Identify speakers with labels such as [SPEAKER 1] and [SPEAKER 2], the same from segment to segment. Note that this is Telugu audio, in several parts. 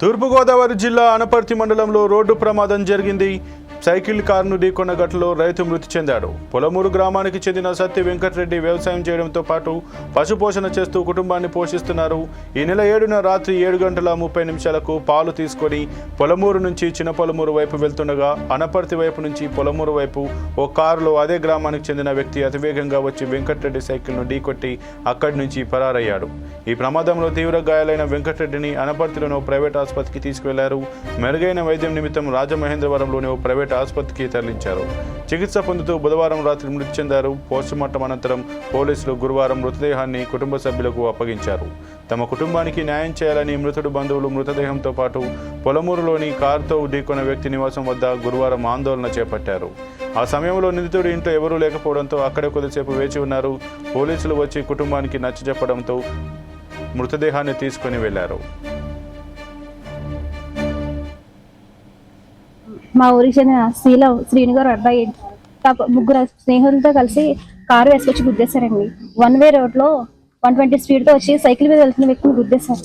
[SPEAKER 1] తూర్పుగోదావరి జిల్లా అనపర్తి మండలంలో రోడ్డు ప్రమాదం జరిగింది. సైకిల్ కారును ఢీకొన్న ఘటనలో రైతు మృతి చెందాడు. పొలమూరు గ్రామానికి చెందిన సత్య వెంకటరెడ్డి వ్యవసాయం చేయడంతో పాటు పశుపోషణ చేస్తూ కుటుంబాన్ని పోషిస్తున్నారు. ఈ నెల ఏడున రాత్రి ఏడు గంటల ముప్పై నిమిషాలకు పాలు తీసుకొని పొలమూరు నుంచి చిన్న పొలమూరు వైపు వెళ్తుండగా అనపర్తి వైపు నుంచి పొలమూరు వైపు ఓ కారులో అదే గ్రామానికి చెందిన వ్యక్తి అతివేగంగా వచ్చి వెంకటరెడ్డి సైకిల్ను ఢీకొట్టి అక్కడి నుంచి పరారయ్యాడు. ఈ ప్రమాదంలో తీవ్ర గాయాలైన వెంకటరెడ్డిని అనపర్తిలోని ఓ ప్రైవేట్ ఆసుపత్రికి తీసుకువెళ్ళారు. మెరుగైన వైద్యం నిమిత్తం రాజమహేంద్రవరంలోని ఓ ప్రైవేట్ ఆసుపత్రికి తరలించారు. చికిత్స పొందుతూ బుధవారం రాత్రి మృతి చెందారు. పోస్టుమార్టం అనంతరం పోలీసులు గురువారం మృతదేహాన్ని కుటుంబ సభ్యులకు అప్పగించారు. తమ కుటుంబానికి న్యాయం చేయాలని మృతుడు బంధువులు మృతదేహంతో పాటు పొలమూరులోని కారుతో ఢీకొన్న వ్యక్తి నివాసం వద్ద గురువారం ఆందోళన చేపట్టారు. ఆ సమయంలో నిందితుడి ఇంట్లో ఎవరూ లేకపోవడంతో అక్కడే కొద్దిసేపు వేచి ఉన్నారు. పోలీసులు వచ్చి కుటుంబానికి నచ్చజెప్పడంతో మృతదేహాన్ని తీసుకుని వెళ్ళారు.
[SPEAKER 2] మా ఊరికి చెందిన శ్రీల శ్రీను గారు అబ్బాయి ముగ్గురు స్నేహితులతో కలిసి కారు వేసుకొచ్చి గుద్దేశారండి. వన్ వే రోడ్లో వన్ ట్వంటీ స్పీడ్తో వచ్చి సైకిల్ మీద వెళ్తున్న వ్యక్తిని గుద్దేశారు.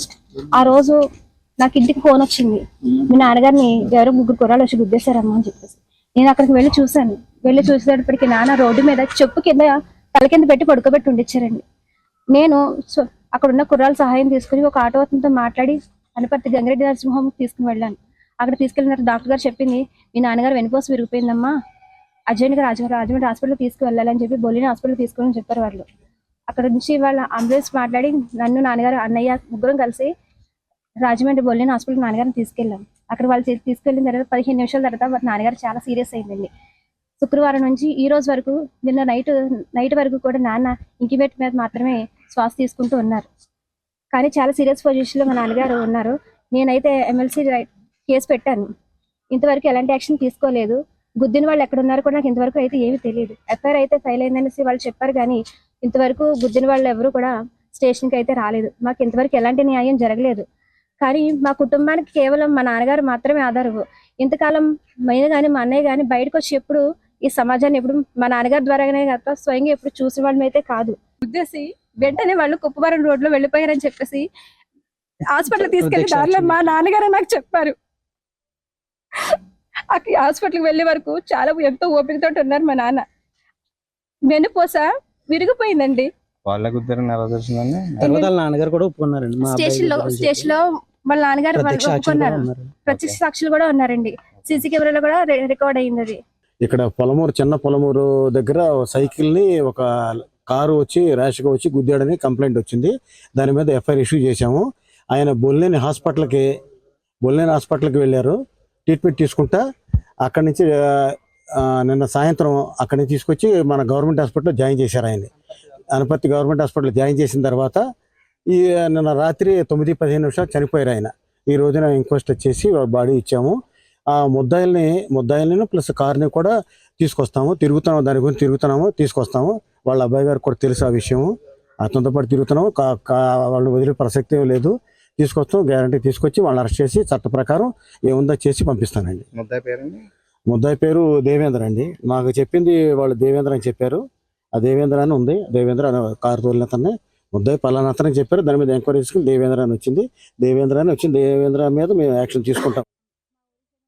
[SPEAKER 2] ఆ రోజు నాకు ఇంటికి ఫోన్ వచ్చింది. మీ నాన్నగారిని ఎవరో ముగ్గురు కుర్రాలు వచ్చి గుద్దేశారమ్మా అని చెప్పేసి. నేను అక్కడికి వెళ్ళి చూశాను. వెళ్ళి చూసేటప్పటికి నాన్న రోడ్డు మీద చెప్పు కింద తల కింద పెట్టి పడుకోబెట్టి ఉండిచ్చారండి. నేను అక్కడ ఉన్న కుర్రాల సహాయం తీసుకుని ఒక ఆటో అతనితో మాట్లాడి అనపర్తి గంగిరెడ్డి నరసింహం తీసుకుని వెళ్ళాను. అక్కడ తీసుకెళ్ళిన డాక్టర్ గారు చెప్పింది మీ నాన్నగారు వెనుపోసు విరిగిపోయిందమ్మా. అర్జెంట్గా రాజమండ్రి రాజమండ్రి హాస్పిటల్ తీసుకువెళ్ళాలని చెప్పి బొలిని హాస్పిటల్ తీసుకోవాలని చెప్పారు వాళ్ళు. అక్కడ నుంచి వాళ్ళ అంబులెన్స్ మాట్లాడి నన్ను నాన్నగారు అన్నయ్య ముగ్గురం కలిసి రాజమండ్రి బొల్లిన హాస్పిటల్ నాన్నగారిని తీసుకెళ్ళాం. అక్కడ వాళ్ళు తీసుకెళ్ళిన తర్వాత పదిహేను నిమిషాల తర్వాత వాళ్ళ నాన్నగారు చాలా సీరియస్ అయిందండి శుక్రవారం నుంచి ఈ రోజు వరకు నిన్న నైట్ నైట్ వరకు కూడా నాన్న ఇంక్యుబేటర్ మీద మాత్రమే శ్వాస తీసుకుంటూ ఉన్నారు. కానీ చాలా సీరియస్ పొజిషన్లో మా నాన్నగారు ఉన్నారు. నేనైతే ఎమ్మెల్సీ కేసు పెట్టాను. ఇంతవరకు ఎలాంటి యాక్షన్ తీసుకోలేదు. గుద్దిన వాళ్ళు ఎక్కడ ఉన్నారు కూడా నాకు ఇంతవరకు అయితే ఏమీ తెలియదు. ఎఫ్ఐఆర్ అయితే ఫైల్ అయిందనేసి వాళ్ళు చెప్పారు కానీ ఇంతవరకు గుద్దిన వాళ్ళు ఎవరు కూడా స్టేషన్కి అయితే రాలేదు. మాకు ఇంతవరకు ఎలాంటి న్యాయం జరగలేదు. కానీ మా కుటుంబానికి కేవలం మా నాన్నగారు మాత్రమే ఆధారం ఇంతకాలం మైన కానీ మా అన్నయ్య కానీ బయటకు వచ్చి ఎప్పుడు ఈ సమాజాన్ని ఎప్పుడు మా నాన్నగారి ద్వారానే తప్ప స్వయంగా ఎప్పుడు చూసిన వాళ్ళం అయితే కాదు. ఉద్దేశి వెంటనే వాళ్ళు కుప్పవరం రోడ్లో వెళ్ళిపోయారని చెప్పేసి హాస్పిటల్ తీసుకెళ్ళి దారిలో మా నాన్నగారు నాకు చెప్పారు. అక్కడ హాస్పిటల్కి వెళ్ళే వరకు చాలా ఎంతో ఓపికతో ఉన్నారు మా నాన్న. వెన్నుపోస విరిగిపోయిందండి.
[SPEAKER 3] వాళ్ళకు
[SPEAKER 4] తర్వాత నాన్నగారు కూడా ఒప్పుకున్నారండి.
[SPEAKER 2] స్టేషన్లో. స్టేషన్లో వాళ్ళ నాన్నగారు ఒప్పుకున్నారు.
[SPEAKER 4] ఉన్నారు.
[SPEAKER 2] ప్రత్యక్ష సాక్షులు కూడా ఉన్నారండి. సీసీ కెమెరాలో కూడా రికార్డ్ అయింది అది
[SPEAKER 5] ఇక్కడ పొలమూరు చిన్న పొలమూరు దగ్గర సైకిల్ని ఒక కారు వచ్చి ర్యాష్గా వచ్చి గుద్దాడని కంప్లైంట్ వచ్చింది. దాని మీద ఎఫ్ఐఆర్ ఇష్యూ చేశాము. ఆయన బొల్లేని హాస్పిటల్కి బొల్లేని హాస్పిటల్కి వెళ్ళారు. ట్రీట్మెంట్ తీసుకుంటా అక్కడి నుంచి నిన్న సాయంత్రం అక్కడి నుంచి తీసుకొచ్చి మన గవర్నమెంట్ హాస్పిటల్లో జాయిన్ చేశారు ఆయన్ని. అనపర్తి గవర్నమెంట్ హాస్పిటల్ జాయిన్ చేసిన తర్వాత ఈ నిన్న రాత్రి తొమ్మిది పదిహేను నిమిషాలు చనిపోయారు ఆయన. ఈ రోజున ఇంక్వెస్ట్ వచ్చేసి బాడీ ఇచ్చాము. ఆ ముద్దాయిల్ని ముద్దాయిల్ని ప్లస్ కార్ని కూడా తీసుకొస్తాము. తిరుగుతున్నాము దాని గురించి తిరుగుతున్నాము తీసుకొస్తాము. వాళ్ళ అబ్బాయి గారు కూడా తెలుసు ఆ విషయము. అతనితో పాటు తిరుగుతున్నాము. కా- కా- వాళ్ళని వదిలే ప్రసక్తి లేదు. తీసుకొస్తాం గ్యారంటీ తీసుకొచ్చి వాళ్ళని అరెస్ట్ చేసి చట్ట ప్రకారం ఏముందో చేసి పంపిస్తానండి.
[SPEAKER 3] ముద్దాయి పేరండి?
[SPEAKER 5] ముద్దాయి పేరు దేవేంద్ర అండి. నాకు చెప్పింది వాళ్ళు దేవేంద్ర అని చెప్పారు. ఆ దేవేంద్ర అని ఉంది. దేవేంద్ర అనే కారు తోలిన అతన్ని. ముద్దాయి పలానా అతనికి చెప్పారు. దాని మీద ఎంక్వైరీ చేసుకుని దేవేంద్ర అని వచ్చింది. దేవేంద్ర అని వచ్చింది. దేవేంద్ర మీద మేము యాక్షన్ తీసుకుంటాం.